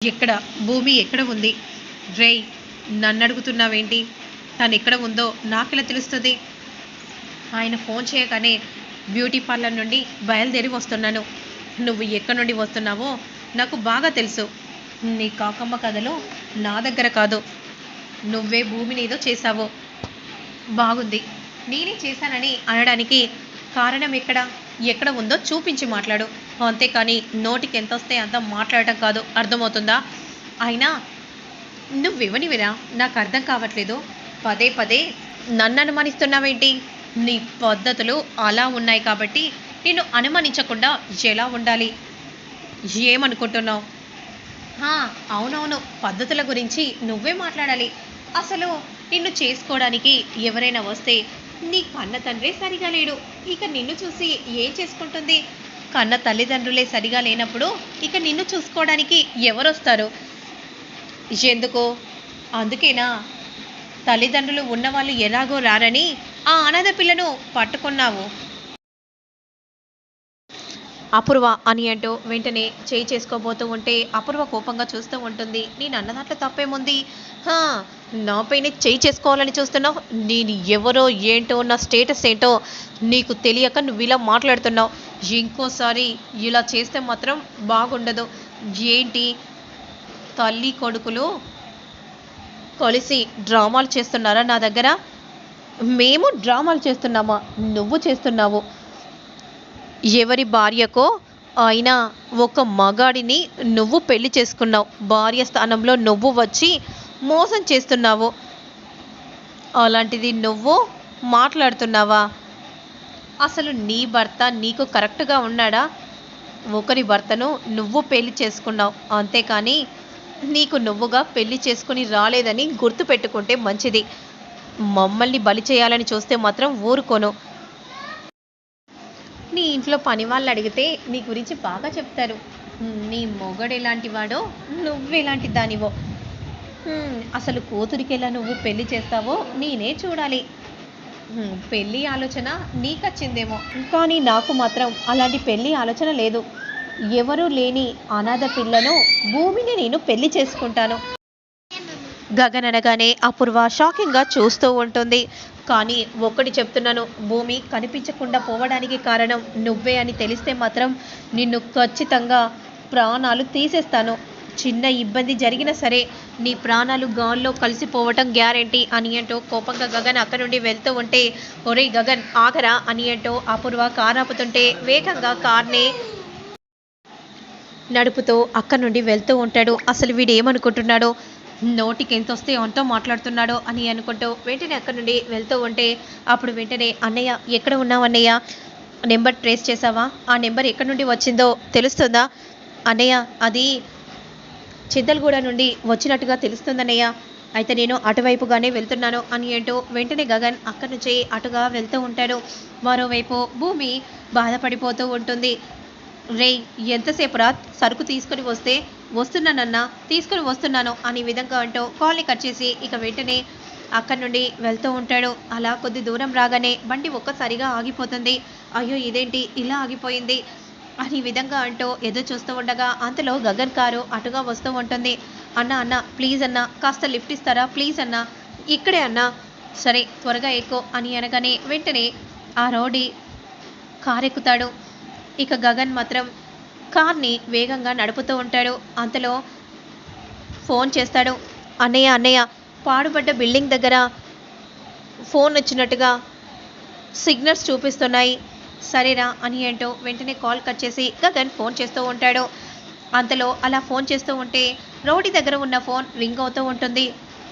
ఎక్కడ భూమి ఎక్కడ ఉంది? రేయ్ నన్ను అడుగుతున్నావేంటి తను ఎక్కడ ఉందో నాకెలా తెలుస్తుంది? ఆయన ఫోన్ చేయగానే బ్యూటీ పార్లర్ నుండి బయలుదేరి వస్తున్నాను. నువ్వు ఎక్కడి నుండి వస్తున్నావో నాకు బాగా తెలుసు. నీ కాకమ్మ కథలో నా దగ్గర కాదు. నువ్వే భూమిని ఏదో చేశావో. బాగుంది. నేనే చేశానని అనడానికి కారణం ఎక్కడ? ఎక్కడ ఉందో చూపించి మాట్లాడు. అంతేకాని నోటికి ఎంత వస్తే అంత మాట్లాడటం కాదు. అర్థమవుతుందా? అయినా నువ్వెవనివిరా నాకు అర్థం కావట్లేదు. పదే పదే నన్ను అనుమానిస్తున్నావేంటి? నీ పద్ధతులు అలా ఉన్నాయి కాబట్టి నిన్ను అనుమానించకుండా ఎలా ఉండాలి? ఏమనుకుంటున్నావు? అవునవును. పద్ధతుల గురించి నువ్వే మాట్లాడాలి. అసలు నిన్ను చేసుకోవడానికి ఎవరైనా వస్తే నీ కన్న తండ్రి సరిగా లేడు. ఇక నిన్ను చూసి ఏం చేసుకుంటుంది? కన్న తల్లిదండ్రులే సరిగా లేనప్పుడు ఇక నిన్ను చూసుకోవడానికి ఎవరొస్తారు? ఎందుకు? అందుకేనా? తల్లిదండ్రులు ఉన్నవాళ్ళు ఎలాగో రారని ఆ అనాథ పిల్లను పట్టుకున్నావు. అపూర్వ అని అంటూ వెంటనే చేయి చేసుకోబోతూ ఉంటే అపూర్వ కోపంగా చూస్తూ ఉంటుంది. నేను అన్న దాంట్లో తప్పేముంది? హా, నాపైనే చేయి చేసుకోవాలని చూస్తున్నావు? నేను ఎవరో ఏంటో నా స్టేటస్ ఏంటో నీకు తెలియక నువ్వు ఇలా మాట్లాడుతున్నావు. ఇంకోసారి ఇలా చేస్తే మాత్రం బాగుండదు. ఏంటి? తల్లి కొడుకులు కలిసి డ్రామాలు చేస్తున్నారా నా దగ్గర? మేము డ్రామాలు చేస్తున్నామా? నువ్వు చేస్తున్నావు. ఎవరి భార్యకో అయినా ఒక మగాడిని నువ్వు పెళ్ళి చేసుకున్నావు. భార్య స్థానంలో నువ్వు వచ్చి మోసం చేస్తున్నావు. అలాంటిది నువ్వు మాట్లాడుతున్నావా? అసలు నీ భర్త నీకు కరెక్ట్గా ఉన్నాడా? ఒకరి భర్తను నువ్వు పెళ్ళి చేసుకున్నావు. అంతేకాని నీకు నువ్వుగా పెళ్ళి చేసుకుని రాలేదని గుర్తు పెట్టుకుంటే మంచిది. మమ్మల్ని బలి చేయాలని చూస్తే మాత్రం ఊరుకోను. నీ ఇంట్లో పని వాళ్ళు అడిగితే నీ గురించి బాగా చెప్తారు. నీ మొగడు ఎలాంటి వాడో నువ్వు ఎలాంటి దానివో. అసలు కూతురికి ఎలా నువ్వు పెళ్ళి చేస్తావో నేనే చూడాలి. పెళ్ళి పెళ్ళి ఆలోచన నీకొచ్చిందేమో. కానీ నాకు మాత్రం అలాంటి పెళ్ళి ఆలోచన లేదు. ఎవరూ లేని అనాథ పిల్లను భూమిని నేను పెళ్ళి చేసుకుంటాను. గగన్ అనగానే అపూర్వ షాకింగ్గా చూస్తూ ఉంటుంది. కానీ ఒక్కటి చెప్తున్నాను భూమి కనిపించకుండా పోవడానికి కారణం నువ్వే అని తెలిస్తే మాత్రం నిన్ను ఖచ్చితంగా ప్రాణాలు తీసేస్తాను. చిన్న ఇబ్బంది జరిగినా సరే నీ ప్రాణాలు గాల్లో కలిసిపోవటం గ్యారెంటీ అని అంటూ కోపంగా గగన్ అక్కడి నుండి వెళ్తూ ఉంటే ఒరే గగన్ ఆగరా అని అంటూ అపూర్వ కార్ ఆపుతుంటే వేగంగా కార్నే నడుపుతూ అక్కడి నుండి వెళ్తూ ఉంటాడు. అసలు వీడు ఏమనుకుంటున్నాడో నోటికి ఎంత వస్తే అంతో మాట్లాడుతున్నాడో అని అనుకుంటూ వెంటనే అక్కడి నుండి వెళ్తూ ఉంటే అప్పుడు వెంటనే అన్నయ్య ఎక్కడ ఉన్నావు అన్నయ్య? నెంబర్ ట్రేస్ చేసావా ఆ నెంబర్ ఎక్కడి నుండి వచ్చిందో తెలుస్తుందా? అన్నయ్య అది చిద్దలగూడ నుండి వచ్చినట్టుగా తెలుస్తుందన్నయ్య. అయితే నేను అటువైపుగానే వెళ్తున్నాను అని అంటూ వెంటనే గగన్ అక్కడి నుంచి అటుగా వెళ్తూ ఉంటాడు. మరోవైపు భూమి బాధపడిపోతూ ఉంటుంది. రే ఎంతసేపు రా సరుకు తీసుకొని వస్తే వస్తున్నానన్నా తీసుకొని వస్తున్నాను అనే విధంగా అంటూ కాల్ని కట్ చేసి ఇక వెంటనే అక్కడి నుండి వెళ్తూ ఉంటాడు. అలా కొద్ది దూరం రాగానే బండి ఒక్కసారిగా ఆగిపోతుంది. అయ్యో ఇదేంటి? ఇలా ఆగిపోయింది అని విధంగా అంటూ ఎదురు చూస్తూ ఉండగా అంతలో గగన్ కారు అటుగా వస్తూ ఉంటుంది. అన్న అన్న ప్లీజ్ అన్న కాస్త లిఫ్ట్ ఇస్తారా? ప్లీజ్ అన్న ఇక్కడే అన్న సరే త్వరగా ఎక్కు అని అనగానే వెంటనే ఆ రోడి కారు ఎక్కుతాడు ఇక గగన్ మాత్రం కార్ని వేగంగా నడుపుతూ ఉంటాడు. అంతలో ఫోన్ చేస్తాడు. అన్నయ్య అన్నయ్య పాడుపడ్డ బిల్డింగ్ దగ్గర ఫోన్ వచ్చినట్టుగా సిగ్నల్స్ చూపిస్తున్నాయి. సరేరా అని ఏంటో వెంటనే కాల్ కట్ చేసి గగన్ ఫోన్ చేస్తూ ఉంటాడు. అంతలో అలా ఫోన్ చేస్తూ ఉంటే రౌడీ దగ్గర ఉన్న ఫోన్ రింగ్ అవుతూ ఉంటుంది.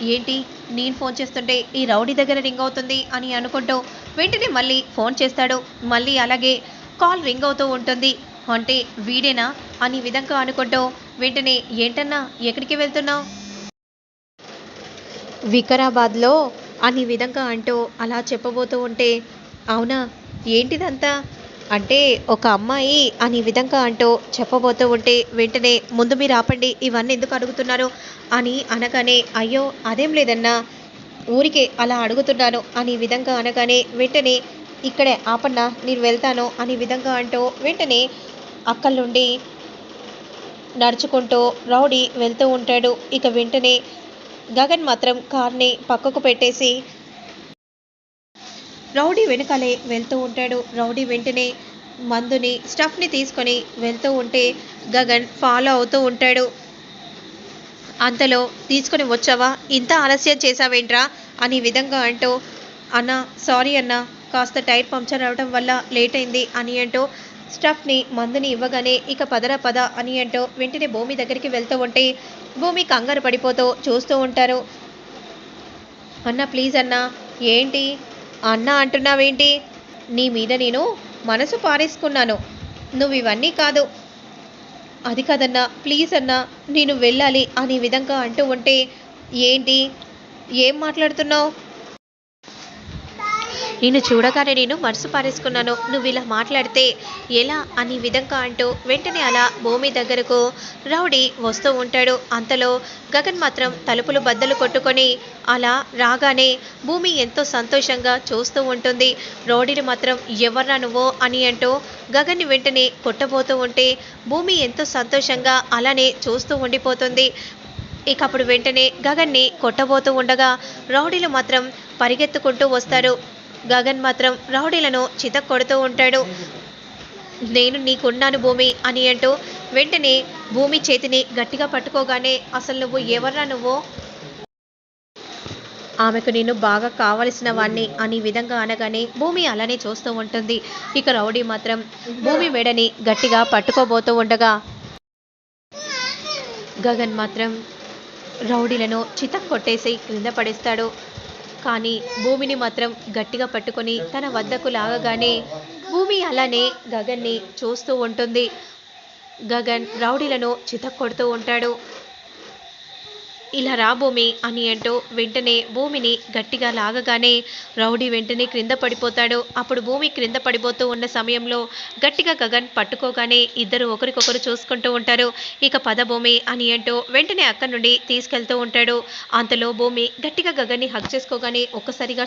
ఏంటి? నేను ఫోన్ చేస్తుంటే ఈ రౌడీ దగ్గర రింగ్ అవుతుంది అని అనుకుంటూ వెంటనే మళ్ళీ ఫోన్ చేస్తాడు. మళ్ళీ అలాగే కాల్ రింగ్ అవుతూ ఉంటుంది. అంటే వీడేనా? అని విధంగా అనుకుంటూ వెంటనే ఏంటన్నా ఎక్కడికి వెళ్తున్నావు? వికారాబాద్లో అని విధంగా అంటూ అలా చెప్పబోతూ ఉంటే అవునా ఏంటిదంతా? అంటే ఒక అమ్మాయి అని విధంగా అంటూ చెప్పబోతూ ఉంటే వెంటనే ముందు మీరు ఆపండి ఇవన్నీ ఎందుకు అడుగుతున్నారు? అని అనగానే అయ్యో అదేం లేదన్నా ఊరికే అలా అడుగుతున్నాను అని విధంగా అనగానే వెంటనే ఇక్కడే ఆపన్నా నేను వెళ్తాను అని విధంగా అంటూ వెంటనే అక్కడి నుండి నడుచుకుంటూ రౌడీ వెళ్తూ ఉంటాడు. ఇక వెంటనే గగన్ మాత్రం కార్ని పక్కకు పెట్టేసి రౌడీ వెనకాలే వెళ్తూ ఉంటాడు. రౌడీ వెంటనే మందుని స్టఫ్ని తీసుకొని వెళ్తూ ఉంటే గగన్ ఫాలో అవుతూ ఉంటాడు. అంతలో తీసుకొని వచ్చావా? ఇంత ఆలస్యం చేసావేంట్రా అని విధంగా అంటూ అన్న సారీ అన్న కాస్త టైర్ పంక్చర్ అవడం వల్ల లేట్ అయింది అని అంటూ స్టఫ్ని మందుని ఇవ్వగానే ఇక పదరా పద అని అంటూ వెంటనే భూమి దగ్గరికి వెళ్తూ ఉంటే భూమి కంగారు పడిపోతూ చూస్తూ ఉంటారు. అన్న ప్లీజ్ అన్న ఏంటి? అన్న అంటున్నావేంటి? నీ మీద నేను మనసు పారేసుకున్నాను. నువ్వు ఇవన్నీ కాదు. అది కాదన్నా ప్లీజ్ అన్నా నేను వెళ్ళాలి అనే విధంగా అంటూ ఉంటే ఏంటి? ఏం మాట్లాడుతున్నావు? నిన్ను చూడగానే నేను మనసు పారేసుకున్నాను. నువ్వు ఇలా మాట్లాడితే ఎలా అనే విధంగా అంటూ వెంటనే అలా భూమి దగ్గరకు రౌడీ వస్తూ ఉంటాడు. అంతలో గగన్ మాత్రం తలుపులు బద్దలు కొట్టుకొని అలా రాగానే భూమి ఎంతో సంతోషంగా చూస్తూ ఉంటుంది. రౌడీని మాత్రం ఎవర్రా నువ్వు అని అంటూ గగన్ని వెంటనే కొట్టబోతూ ఉంటే భూమి ఎంతో సంతోషంగా అలానే చూస్తూ ఉండిపోతుంది. ఇక అప్పుడు వెంటనే గగన్ని కొట్టబోతూ ఉండగా రౌడీలు మాత్రం పరిగెత్తుకుంటూ వస్తారు. గగన్ మాత్రం రౌడీలను చితక్కొడుతూ కొడుతూ ఉంటాడు. నేను నీకున్నాను భూమి అని అంటూ వెంటనే భూమి చేతిని గట్టిగా పట్టుకోగానే అసలు నువ్వు ఎవర్రా నువ్వు? ఆమెకు నేను బాగా కావలసిన వాణ్ణి అని విధంగా అనగానే భూమి అలానే చూస్తూ ఉంటుంది. ఇక రౌడీ మాత్రం భూమి మెడని గట్టిగా పట్టుకోబోతూ ఉండగా గగన్ మాత్రం రౌడీలను చితక్ కొట్టేసి క్రింద పడేస్తాడు. కానీ భూమిని మాత్రం గట్టిగా పట్టుకొని తన వద్దకు లాగగానే భూమి అలానే గగన్ని చూస్తూ ఉంటుంది. గగన్ రౌడీలను చితక్కొడుతూ ఉంటాడు. ఇలా రా భూమి అని అంటూ వెంటనే భూమిని గట్టిగా లాగగానే రౌడీ వెంటనే క్రింద పడిపోతాడు. అప్పుడు భూమి క్రింద పడిపోతూ ఉన్న సమయంలో గట్టిగా గగన్ పట్టుకోగానే ఇద్దరు ఒకరికొకరు చూసుకుంటూ ఉంటారు. ఇక పద భూమి అని అంటూ వెంటనే అక్కడి నుండి తీసుకెళ్తూ ఉంటాడు. అంతలో భూమి గట్టిగా గగన్ని హక్ చేసుకోగానే ఒక్కసారిగా